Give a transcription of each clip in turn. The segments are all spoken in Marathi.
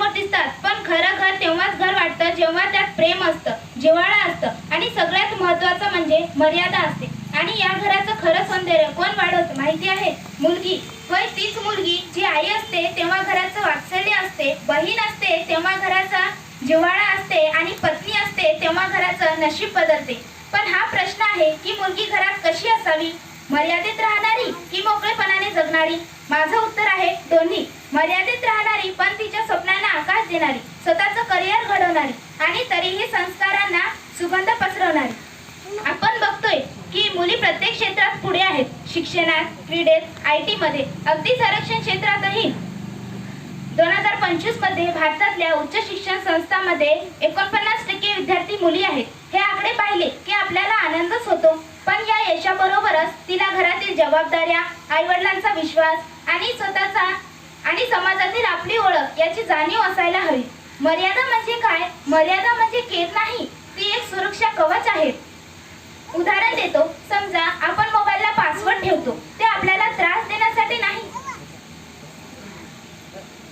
समोर दिसतात. पण खरं घर तेव्हाच घर वाटतं जेव्हा त्यात प्रेम असतं जिव्हाळा असतं आणि सगळ्यात महत्वाचं म्हणजे मर्यादा असते. आणि या घराचं खरं सौंदर्य कोण वाढवतं माहिती आहे? मुलगी. होय तीच मुलगी जी आई असते तेव्हा घराचं वात्सल्य असते बहीण असते तेव्हा घराचा जिव्हाळा असते आणि पत्नी असते तेव्हा घराचं नशीब बदलते. पण हा प्रश्न आहे की मुलगी घरात कशी असावी? मर्यादित राहणारी की मोकळेपणाने जगणारी? माझं उत्तर आहे दोन्ही. मर्यादित राहणारी पण तिच्या स्वप्नांना आकाश देणारी स्वतःचं करिअर घडवणारी आणि तरीही संस्कारांना सुगंध पसरवणारी. आपण बघतोय की मुली प्रत्येक क्षेत्रात पुढे आहेत. शिक्षणात क्रीडेत आय टी मध्ये अगदी संरक्षण क्षेत्रातही. दोन हजार पंचवीसमध्ये भारतातल्या उच्च शिक्षण संस्थांमध्ये एकोणपन्नास टक्के विद्यार्थी मुली आहेत. हे आकडे पाहिले की आपल्याला आनंदच होतो. पण बरोबरच तिला घरातील जबाबदाऱ्या आई वडिलांचा विश्वास आणि स्वतःचा आणि समाजातील आपली ओळख याची जाणीव असायला हवी. मर्यादा म्हणजे काय? मर्यादा म्हणजे केर नाही. ती एक सुरक्षा कवच आहे. उदाहरण देतो. समजा आपण मोबाईलला पासवर्ड ठेवतो. ते आपल्याला त्रास देण्यासाठी नाही.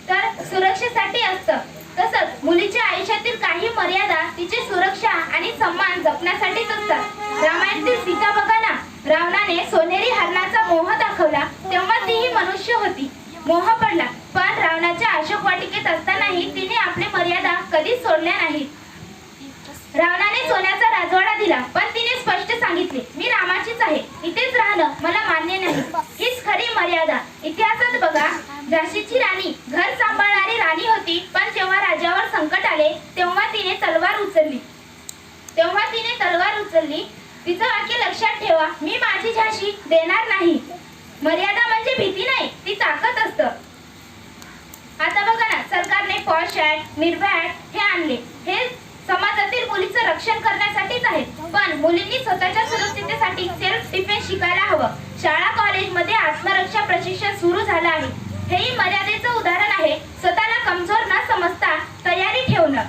तर सुरक्षेसाठी असतं. तसंच मुलीच्या आयुष्यातील काही मर्यादा तिची सुरक्षा आणि सम्मान जपण्यासाठीच असतात रामायणातील सीता बघा रावणाने सोनेरी हरणाचा मोह दाखवला तेव्हा तीही मनुष्य होती. मोह पडला पण रावणाच्या अशोक वाटिकेत असतानाही तिने आपली मर्यादा कधीच सोडल्या नाहीत रावणाने सोन्याचा राजवाडा दिला पण तिने स्पष्ट सांगितले मी रामाचीच आहे इथेच राहणं मला मान्य नाही. हीच खरी मर्यादा. इतिहासात बघा झाशीची राणी घर सांभाळणारी राणी होती पण जेव्हा राजावर संकट आले तेव्हा तिने तलवार उचलली. तेव्हा तिने तलवार उचलली तिचं वाक्य लक्षात ठेवा. मी माझी झाशी देणार नाही. मर्यादा म्हणजे भीती नाही ती ताकद असतं. आता बघा ना सरकारने पॉश ऍक्ट निर्भया हे आणले. हे समाजातील मुलीचं रक्षण करण्यासाठीच आहेत. पण मुलींनी स्वतःच्या सुरक्षितेसाठी सेल्फ डिफेन्स शिकायला हवं. शाळा कॉलेजमध्ये आत्मरक्षा प्रशिक्षण सुरू झालं आहे. हेही मर्यादेचं उदाहरण आहे. स्वतःला कमजोर न समजता तयारी ठेवणं.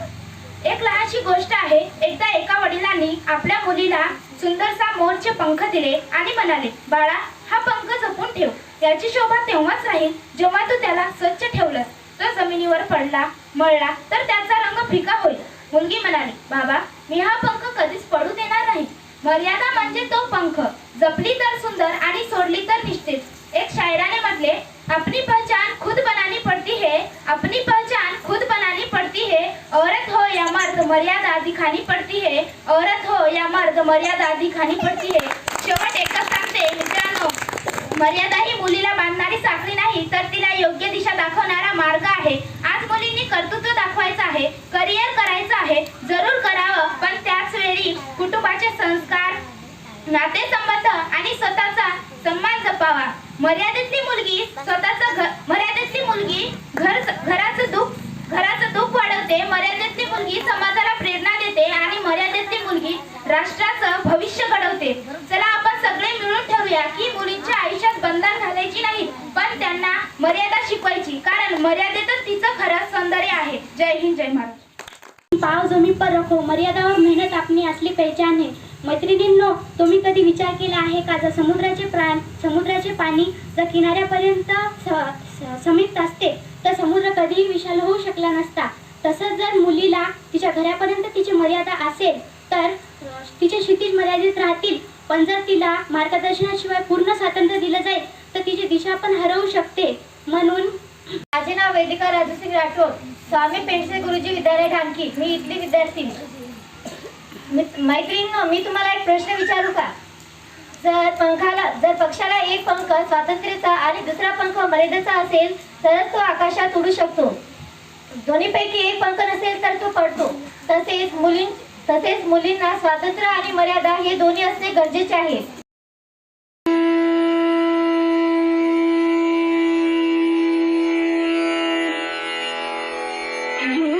एक लहानशी गोष्ट आहे एकदा एका वडिलांनी आपल्या मुलीला सुंदरसा मोरचे पंख दिले आणि म्हणाले बाळा हा पंख जपून ठेव. याची शोभा तेव्हाच राहील जेव्हा तू त्याला स्वच्छ ठेवलंस. तो जमिनीवर पडला मळला तर त्याचा रंग फिका होईल. मुलगी म्हणाली बाबा मी हा पंख कधीच पडू देणार नाही. मर्यादा म्हणजे तो पंख. जपली तर सुंदर आणि सोडली तर निश्चित. एक शायराने म्हटले आपली पहचान खुद बना पड़ती है अपनी पहचान खुद बनानी पड़ती है औरत हो या मर्द मर्यादा दिखानी पड़ती है औरत हो या मर्द मर्यादा दिखानी पड़ती है शेवट एकच सांगते मित्रांनो मर्यादा ही मुलीला बांधणारी साखळी नाही तर तिला योग्य दिशा दाखवणारा मार्ग आहे. आज मुलींनी कर्तृत्व दाखवायचं आहे करिअर करायचं आहे जरूर करावं पण त्याच वेळी कुटुंबाचे संस्कार नातेसंबंध आणि स्वतःचा सन्मान जपावा. मर्यादेतली मुलगी स्वतःचं घर मर्यादेतली मुलगी घर घरात दुःख घराचं दुःख वाढवते मर्यादेतली मुलगी समाजाला प्रेरणा देते आणि मर्यादेतली मुलगी राष्ट्राचं भविष्य घडवते. चला आपण सगळे मिळून ठरूया की मुलींच्या आयुष्यात बंधन घालायची नाही पण त्यांना मर्यादा शिकवायची. कारण मर्यादेतच तिचं खरं सौंदर्य आहे. जय हिंद जय महाराज पाव जमीन पर रखो मर्यादा और मेहनत आपली असली पहचान आहे. मैत्रिणींनो तुम्ही कधी विचार केला आहे का? जर समुद्राचे प्राण समुद्राचे पाणी जर किनाऱ्यापर्यंत समीप असते तर समुद्र कधीही विशाल होऊ शकला नसता. तसंच जर मुलीला तिच्या घरापर्यंत तिची मर्यादा असेल तर तिचे क्षितिज मर्यादित राहतील. पण जर तिला मार्गदर्शनाशिवाय पूर्ण स्वातंत्र्य दिलं जाईल तर तिची दिशा पण हरवू शकते. म्हणून माझे नाव वेदिका राजसिंग राठोड. स्वामी पेंडसे गुरुजी विद्यालय ढांकी. मी इथली विद्यार्थी. मैत्रिणींनो मी तुम्हाला एक प्रश्न विचारू का? जर पंखाला जर पक्षाला एक पंख स्वातंत्र्याचा आणि दुसरा पंख मर्यादेचा असेल तरच तो आकाशात उडू शकतो. दोन्हीपैकी एक पंख नसेल तर तो पडतो. तसेच मुलीं तसेच मुलींना स्वातंत्र्य आणि मर्यादा हे दोन्ही असणे गरजेचे आहे Mm-hmm.